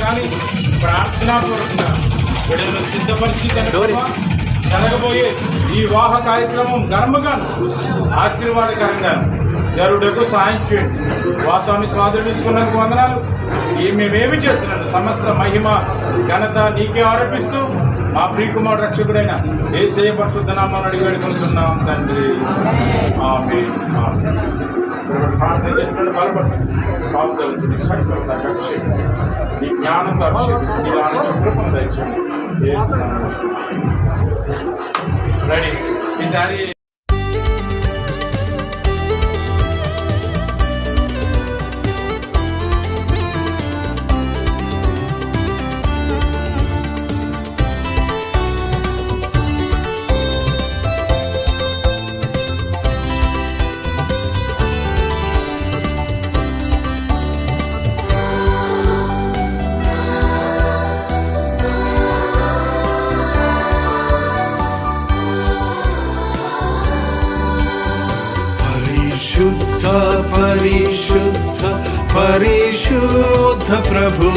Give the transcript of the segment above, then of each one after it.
కానీ ప్రార్థనాపూర్వకంగా బిడ్డలను సిద్ధపరిచి కనుక జరగబోయే ఈ వివాహ కార్యక్రమం ఘనముగాను ఆశీర్వాదకరంగా జరుడకు సాయం చేయండి. వాతాన్ని స్వాధీనించుకున్నందుకు వందనాలు. ఈ మేమేమి చేస్తున్నాను సమస్త మహిమ ఘనత నీకే ఆరోపిస్తూ మా ప్రియకుమార్ రక్షకుడైన ఏసే పరిశుద్ధ నామాన్ని అడిగి వేడుకుంటున్నాం తండ్రి. ప్రార్థన చేస్తున్నాడు బలపడుతుంది కాపుదలతో నీ శక్తులతో అభిషేకం నీ జ్ఞానంతో అభిషేకం నీ ఆనంద కృపను దయచేయండి. రెడీ ఈసారి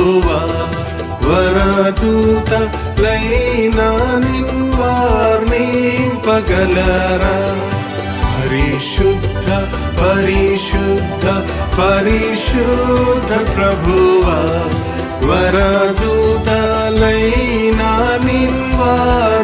ప్రభువా వరదూత నిన్వార్ణింపగలరా పరిశుద్ధ పరిశుద్ధ పరిశుద్ధ ప్రభువా వరదూతలైనా నిన్వార్ణింపగలరా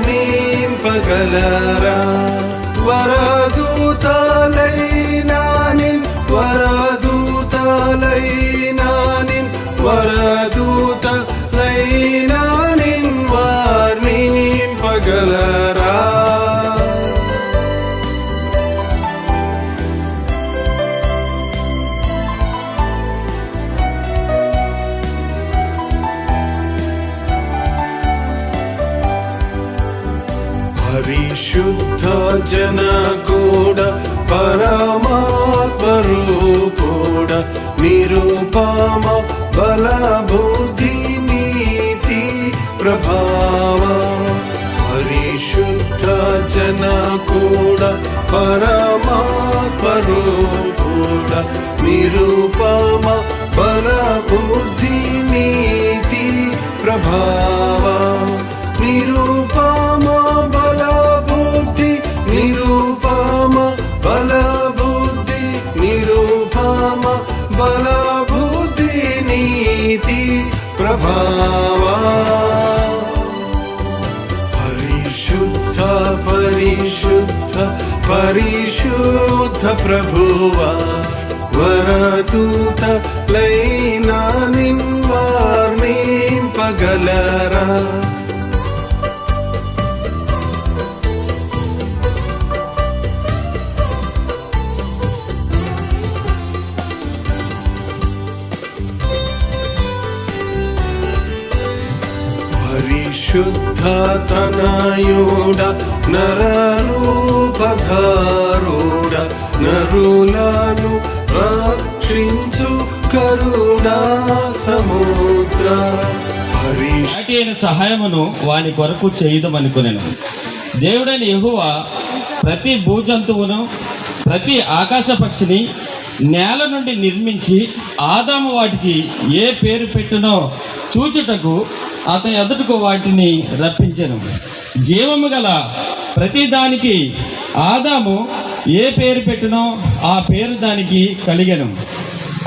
నిరుపమ బల బుద్ధి నీతి ప్రభావ. పరిశుద్ధ జన కూడా పరమాత్మరూపూడ నిరుపమ బల బుద్ధి నీతి ప్రభావ. నిరుపమ బల బుద్ధి నిరుపమ బల బుద్ధి ప్రభావా పరిశుద్ధ పరిశుద్ధ పరిశుద్ధ ప్రభువా వరదూత లైనా నిన్వార్నింపగలరా పరిశుద్ధ తనయుడ నరులను రక్షించు కరుణా సముద్ర అయిన సహాయమును వాని కొరకు చేయుదమనుకునేను. దేవుడైన యెహోవ ప్రతి భూజంతువును ప్రతి ఆకాశ పక్షిని నేల నుండి నిర్మించి ఆదాము వాటికి ఏ పేరు పెట్టునో చూచుటకు అతని ఎదుటకు వాటిని రప్పించెను. జీవము గల ప్రతిదానికి ఆదాము ఏ పేరు పెట్టినో ఆ పేరు దానికి కలిగెను.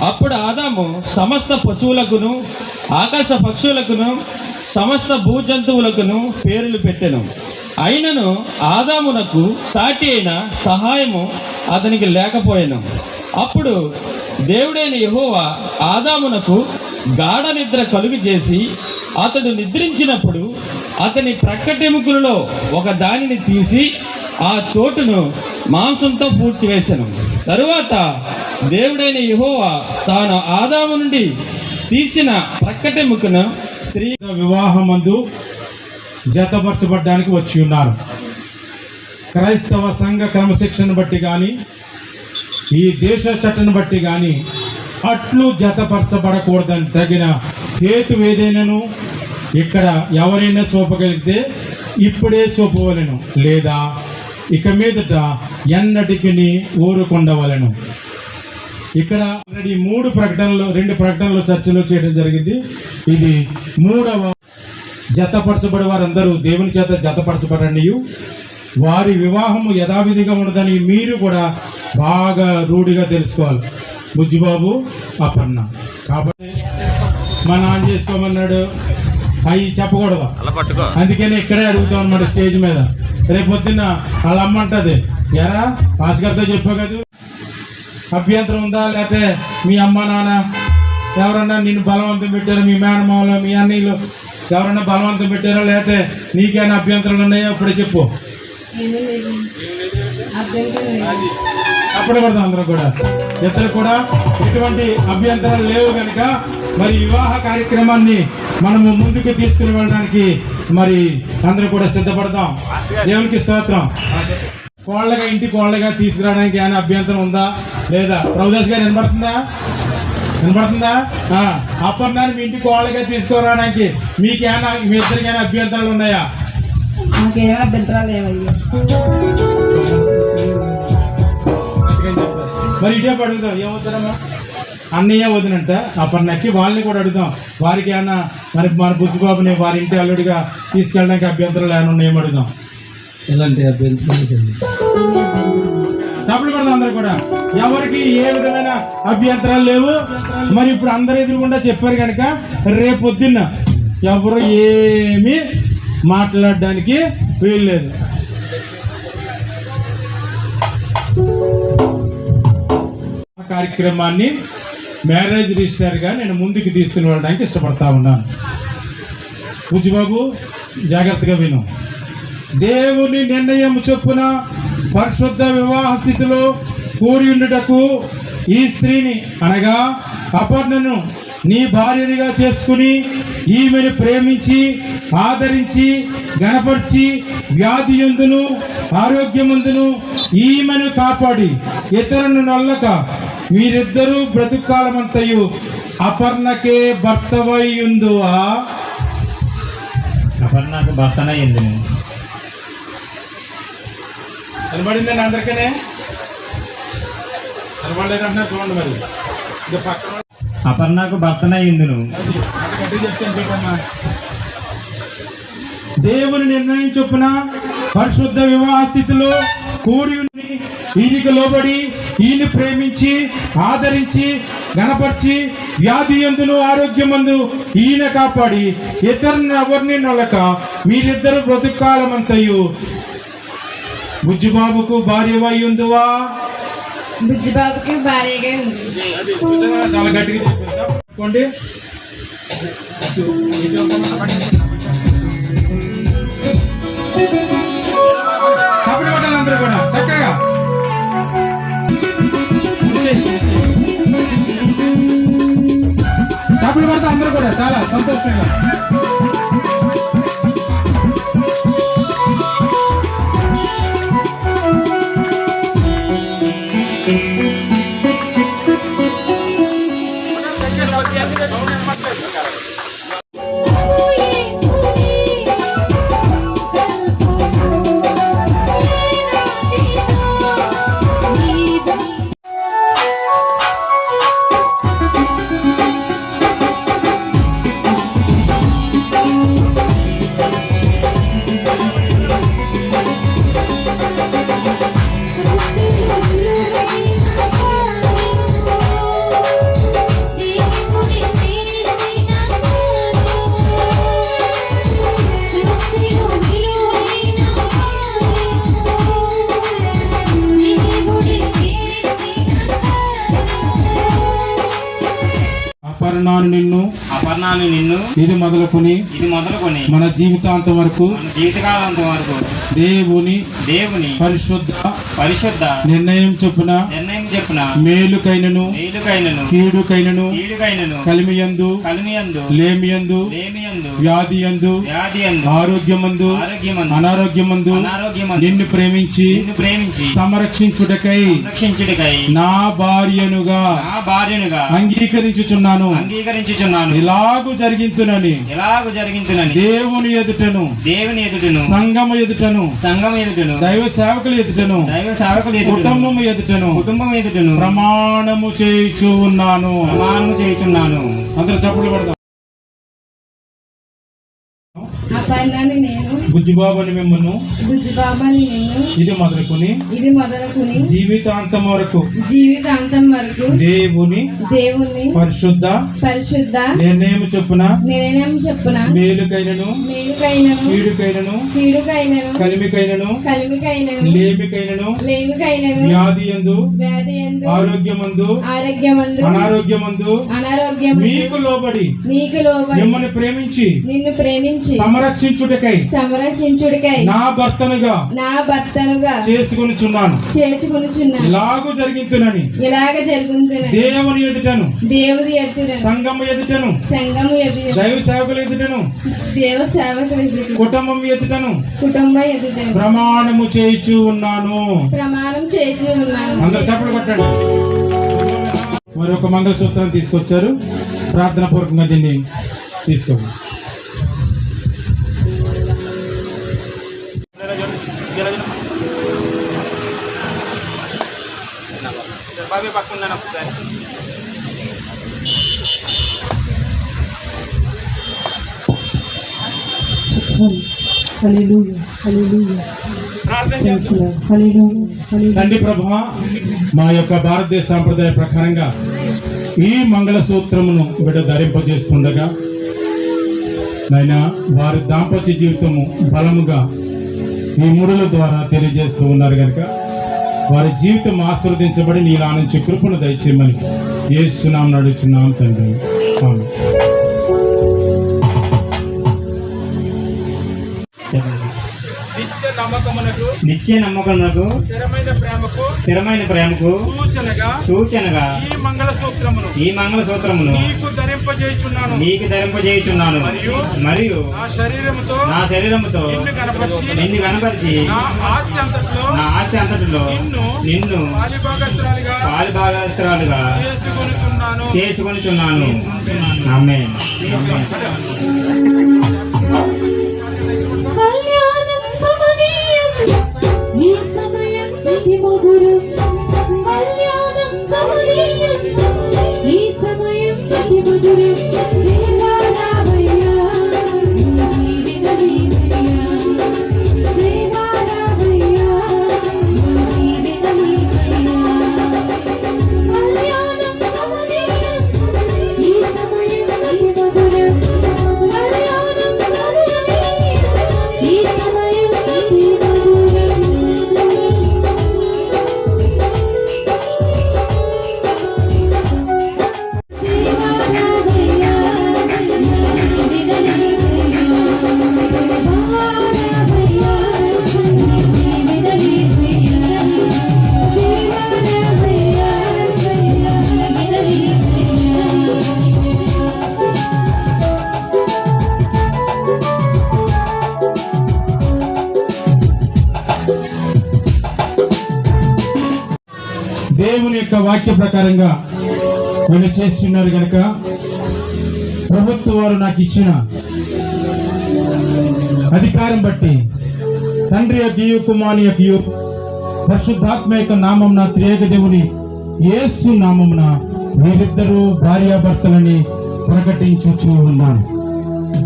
అప్పుడు ఆదాము సమస్త పశువులకును ఆకాశ పక్షులకును సమస్త భూజంతువులకును పేర్లు పెట్టెను. అయినను ఆదామునకు సాటి అయిన సహాయము అతనికి లేకపోయాను. అప్పుడు దేవుడైన యహోవా ఆదామునకు గాఢ నిద్ర కలుగు చేసి అతడు నిద్రించినప్పుడు అతని ప్రక్కటెముకలలో ఒక దానిని తీసి ఆ చోటును మాంసంతో పూడ్చివేశాను. తరువాత దేవుడైన యహోవా తాను ఆదాము నుండి తీసిన ప్రక్కటెముకను స్త్రీ వివాహమందు జతపరచబడ్డానికి వచ్చి ఉన్నారు. క్రైస్తవ సంఘ క్రమశిక్షణ బట్టి కానీ ఈ దేశ చట్టను బట్టి కానీ అట్లు జతపరచబడకూడదని తగిన హేతు ఏదైనాను ఇక్కడ ఎవరైనా చూపగలిగితే ఇప్పుడే చూపవలెను. లేదా ఇక మీదట ఎన్నటికి ఊరుకుండవలను. ఇక్కడ ఆల్రెడీ మూడు ప్రకటనలు రెండు ప్రకటనలు చర్చలో చేయడం జరిగింది. ఇది మూడవ జతపరచబడి వారందరూ దేవుని చేత జతపరచబడండి వారి వివాహము యథావిధిగా ఉండదని మీరు కూడా బాగా రూఢిగా తెలుసుకోవాలి. బుజ్జిబాబు అపర్ణ. కాబట్టి మా నాన్న చేసుకోమన్నాడు. అవి చెప్పకూడదు. అందుకని ఇక్కడే అడుగుతాం అన్నమాట స్టేజ్ మీద. రేపు పొద్దున్న వాళ్ళ అమ్మ అంటది ఎరా భాస్కర్తో చెప్పావు కదా అభ్యంతరం ఉందా? లేకపోతే మీ అమ్మ నాన్న ఎవరన్నా నిన్ను బలవంతం పెట్టారో? మీ మేనమామలు మీ అన్నయ్యలు ఎవరన్నా బలవంతం పెట్టారో? లేకపోతే నీకేమైనా అభ్యంతరాలు ఉన్నాయో? ఇప్పుడే చెప్పు. అప్పుడు పడదాం అందరూ కూడా. ఇద్దరు కూడా ఎటువంటి అభ్యంతరాలు లేవు కనుక మరి వివాహ కార్యక్రమాన్ని మనము ముందుకు తీసుకుని వెళ్ళడానికి మరి అందరూ కూడా సిద్ధపడదాం. దేవునికి స్తోత్రం. కోళ్ళగా ఇంటి కోళ్ళగా తీసుకురావడానికి ఏమైనా అభ్యంతరం ఉందా? లేదా? ప్రభుదాస్ గారు వినబడుతుందా? వినబడుతుందా? అపర్ణాన్ని మీ ఇంటి కోళ్ళగా తీసుకురావడానికి మీకేమైనా మీ ఇద్దరికి ఏమైనా అభ్యంతరాలు ఉన్నాయా? అభ్యంతరాలు ఏమయ్యా. మరి ఇటే అడుగుతాం ఏమవుతారమ్మా అన్నయ్య వదినంట అపర్ణకి వాళ్ళని కూడా అడుగుతాం వారికి ఏమన్నా మరి మన బుద్ధిబాబుని వారి ఇంటి అల్లుడిగా తీసుకెళ్ళడానికి అభ్యంతరాలు ఏమైనా ఉన్నాయేమో అడుగుదాం. ఎలాంటి అభ్యంతరం చప్పలు కొడదాం అందరు కూడా. ఎవరికి ఏ విధమైన అభ్యంతరాలు లేవు? మరి ఇప్పుడు అందరు ఎదురుగుండా చెప్పారు కనుక రేపు పొద్దున్న ఎవరు ఏమీ మాట్లాడడానికి వీల్లేదు. కార్యక్రమాన్ని మ్యారేజ్ రిజిస్టర్గా నేను ముందుకు తీసుకుని వెళ్ళడానికి ఇష్టపడతా ఉన్నాను. పూజబాబు జాగ్రత్తగా విను. దేవుని నిర్ణయం చొప్పున పరిశుద్ధ వివాహ స్థితిలో కూడి ఉండుటకు ఈ స్త్రీని అనగా అపర్ణను నీ భార్యనిగా చేసుకుని ఈమెను ప్రేమించి ఆదరించి గనపరిచి వ్యాధి ఎందును ఆరోగ్యమందును ఈమెను కాపాడి ఇతరులను నల్లక మీరిద్దరూ బ్రతుకాలమంతయు అపర్ణకే భర్తవై ఉందువా అపర్ణకు భర్తనయ్యింది. కనబడిందండి అందరికనే? కనబడలేదంటున్నారు చూడండి మరి. ఇది పక్కన అపర్ణకు చెప్తాను చూడమ్మా. దేవుని నిర్ణయం చొప్పున పరిశుద్ధ వివాహ స్థితిలో కూడి ఈయనకి లోబడి ఈయన ప్రేమించి ఆదరించి గణపరిచి వ్యాధి ఎందును ఆరోగ్యమందు ఈయన కాపాడి ఇతరుని ఎవరిని నొలక మీరిద్దరు బ్రతుకాలమంతయు బుజ్జిబాబుకు భార్య ఉందువా బుజ్జిబాబుకి భార్యగా ఉంది చాలా గట్టిగా చెప్పండి చప్పటి చప్పటి పడతా అందరూ కూడా చాలా సంతోషంగా. అపర్ణాను నిన్ను అపర్ణాలు నిన్ను ఇది మొదలుకొని ఇది మొదలుకొని మన జీవితాంతం వరకు మన జీవితకాలంత వరకు దేవుని దేవుని పరిశుద్ధ పరిశుద్ధ నిర్ణయం చొప్పున నిర్ణయం చెప్పున మేలుకైనను మేలుకైనను కీడుకైనను కీడుకైనను కలిమియందు కలిమియందు లేమియందు లేమియందు వ్యాధియందు వ్యాధియందు ఆరోగ్యమందు ఆరోగ్యమందు అనారోగ్యమందు అనారోగ్యమందు నిన్ను ప్రేమించి నిన్ను ప్రేమించి సంరక్షించుటకై రక్షించుడికై నా భార్యనుగా నా భార్యనుగా అంగీకరించుచున్నాను. అంగీకరించుచున్నాను. ఇలాగు జరిగించునని ఎలాగూ జరిగించునని దేవుని ఎదుటను దేవుని ఎదుటను సంగమ ఎదుటను సంఘం ఎదుటను దైవ సేవకుల ఎదుటను దైవ సేవకులు ఎదుటను కుటుంబము ఎదుటను కుటుంబం ఎదుటను ప్రమాణము చేయుచు ఉన్నాను. ప్రమాణము చేయుచున్నాను. అందరూ చప్పుడు పడదాం అపర్ణాన్ని నేను బుజ్జిబాబు అని మిమ్మల్ని బుజ్జిబాబాని నేను ఇది మొదలుకొని ఇది మొదలుకుని జీవితాంతం వరకు జీవితాంతం వరకు దేవుని దేవుని పరిశుద్ధ పరిశుద్ధ నిర్ణయం చొప్పున నిర్ణయం చెప్పున మేలుకైనను మేలుకైనను కీడుకైనను కీడుకైనను కలిమికైనను కలిమికైనను లేమికైనను లేమికైనను వ్యాధి ఎందు వ్యాధి ఎందు ఆరోగ్యమందు ఆరోగ్యమందు అనారోగ్యమందు అనారోగ్యమందు మీకు లోబడి నీకు లోబడి మిమ్మల్ని ప్రేమించి నిన్ను ప్రేమించి సంరక్షించుటకై సంరక్షించుడికై నా భర్తనుగా నా భర్తనుగా చేసుకొనిచున్నాను. చేర్చుకునిచున్నా ఇలాగూ జరిగించునని ఇలాగ జరుగుతున్నది. దేవుని ఎదుటను దేవుడి ఎదుట సంఘము ఎదుటను సంఘము ఎదుట దైవ సేవకుల ఎదుటను దేవ సేవకుల ఎదుట కుటుంబం ఎదుటను కుటుంబ ఎదుట ప్రమాణము చేయిచు ఉన్నాను. ప్రమాణం చేసి ఉన్నాను. అందరు చప్పలు కొట్టండి. మరి ఒక మంగళసూత్రం తీసుకొచ్చారు. ప్రార్థన పూర్వకంగా దీన్ని తీసుకోండి. తండ్రి ప్రభు మా యొక్క భారతదేశ సాంప్రదాయ ప్రకారంగా ఈ మంగళసూత్రమును బిడ్డ ధరింపజేస్తుండగా నాయన వారి దాంపత్య జీవితము బలముగా ఈ ముడుల ద్వారా తెలియజేస్తూ ఉన్నారు కనుక వారి జీవితం ఆస్వాదించబడి నీలా నుంచి కృపను దయచేయమని ఏసునాం నడుచున్నాం తండ్రి. నమ్మకమునకు నిత్య నమ్మకమునకు స్థిరమైన ప్రేమకు స్థిరమైన ప్రేమకు సూచనగా సూచనగా ఈ మంగళసూత్రమును ఈ మంగళ సూత్రమును నీకు ధరింపజేయుచున్నాను. నీకు ధరింపజేయుచున్నాను. మరియు మరియు నా శరీరముతో నా శరీరముతో నిన్ను కనపరిచి నిన్ను కనపరిచి నా ఆస్తి అంతట్లో నా ఆస్తి అంతటిలో నిన్ను నిన్ను పాలిభాగస్తురాలిగా పాలు భాగస్తురాలుగా చేసుకొనుచున్నాను. చేసుకొనిచున్నాను. ఆమె కళ్యాణం సమయం ప్రతి మధురం కళ్యాణం కమనీయం ఈ దేవుని యొక్క వాక్య ప్రకారంగా వీళ్ళు చేస్తున్నారు కనుక ప్రభుత్వ వారు నాకు ఇచ్చిన అధికారం బట్టి తండ్రి యొక్క ఈ కుమారి యొక్క ఈ పరిశుద్ధాత్మ యొక్క నామం త్రియేక దేవుని యేసు నామమున వీరిద్దరూ భార్యాభర్తలని ప్రకటించుచూ ఉన్నాను.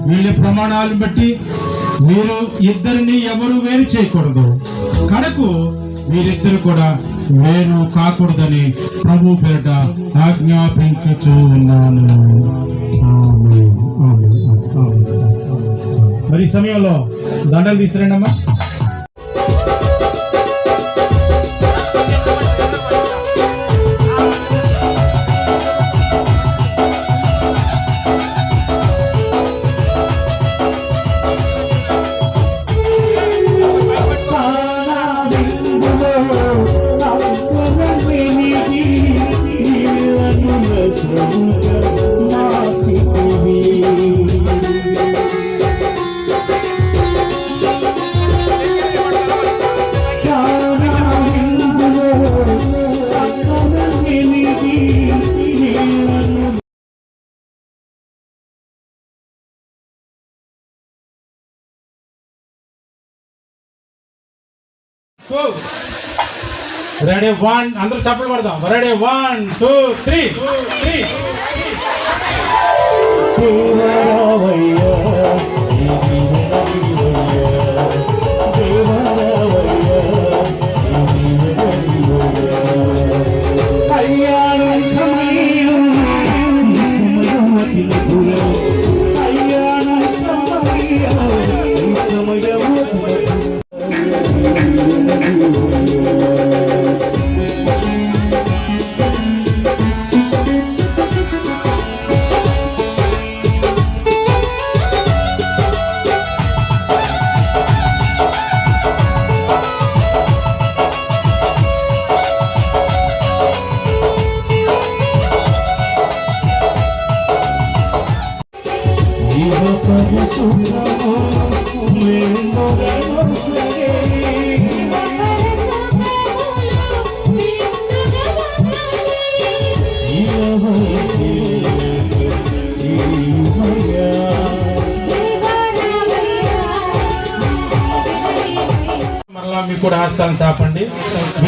వీళ్ళ ప్రమాణాలను బట్టి మీరు ఇద్దరిని ఎవరు వేరు చేయకూడదు. కనుక వీరిద్దరు కూడా వేరు కాకూడదని ప్రభు పేట ఆజ్ఞాపించుచూ ఉన్నాను. మరి సమయంలో దండలు తీసుకురండమ్మా. టూ రెడీ వన్ అందరూ చప్పలు పడదాం ready one two three three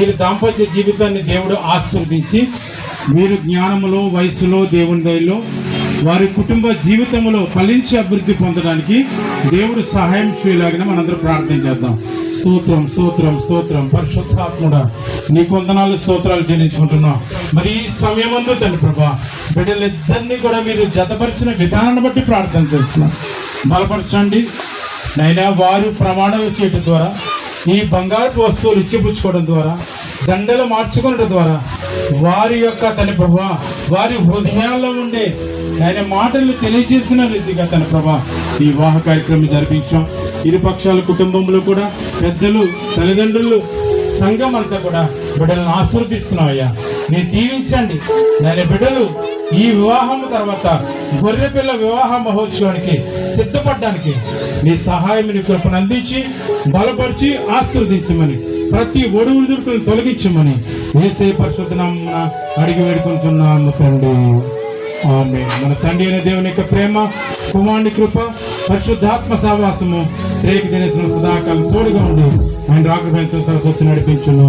మీరు దాంపత్య జీవితాన్ని దేవుడు ఆశీర్వదించి మీరు జ్ఞానములో వయసులో దేవుని దయలో వారి కుటుంబ జీవితంలో ఫలించి అభివృద్ధి పొందడానికి దేవుడు సహాయం చేయలాగిన మనందరం ప్రార్థన చేద్దాం. స్తోత్రం స్తోత్రం స్తోత్రం. పరిశుద్ధాత్ముడ నీ కొందనాలు స్తోత్రాలు చెల్లించుకుంటున్నాం. మరి ఈ సమయమందు తండ్రి ప్రభా బిడ్డలిద్దరినీ కూడా మీరు జతపరిచిన విధానాన్ని బట్టి ప్రార్థన చేస్తున్నాం. బలపరచండి. నైనా వారు ప్రమాణాలు చేయటం ద్వారా ఈ బంగారు వస్తువులు ఇచ్చిపుచ్చుకోవడం ద్వారా దండలు మార్చుకోవడం ద్వారా వారి యొక్క తన ప్రభా వారి హృదయాల్లో ఉండే ఆయన మాటలు తెలియజేసిన రీతిగా తన ప్రభా ఈ వివాహ కార్యక్రమం జరిపించాం. ఇరుపక్షాల కుటుంబంలో కూడా పెద్దలు తల్లిదండ్రులు సంఘం అంతా కూడా బిడ్డలను ఆశీర్వదిస్తున్నాం అయ్యా. మీరు దీవించండి. దాని బిడ్డలు ఈ వివాహం తర్వాత గొర్రెపిల్ల వివాహ మహోత్సవానికి సిద్ధపడడానికి నీ సహాయం కృపను అందించి బలపరిచి ఆశీర్వదించమని ప్రతి ఒడుగు దుర్కులను తొలగించమని ఏసే పరిశుద్ధనమ్మ అడిగి వేడుకుంటున్నాము తండ్రి. ఆమె మన తండ్రి అయిన దేవుని యొక్క ప్రేమ కుమారుని కృప పరిశుద్ధాత్మ సహవాసము రేపు దినేసిన సదాకాలం తోడుగా ఉండి ఆయన రాకపోయిన సరస్వచ్చి నడిపించును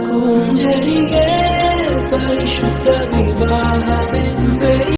జరిగే పరిశుద్ధ వివాహమే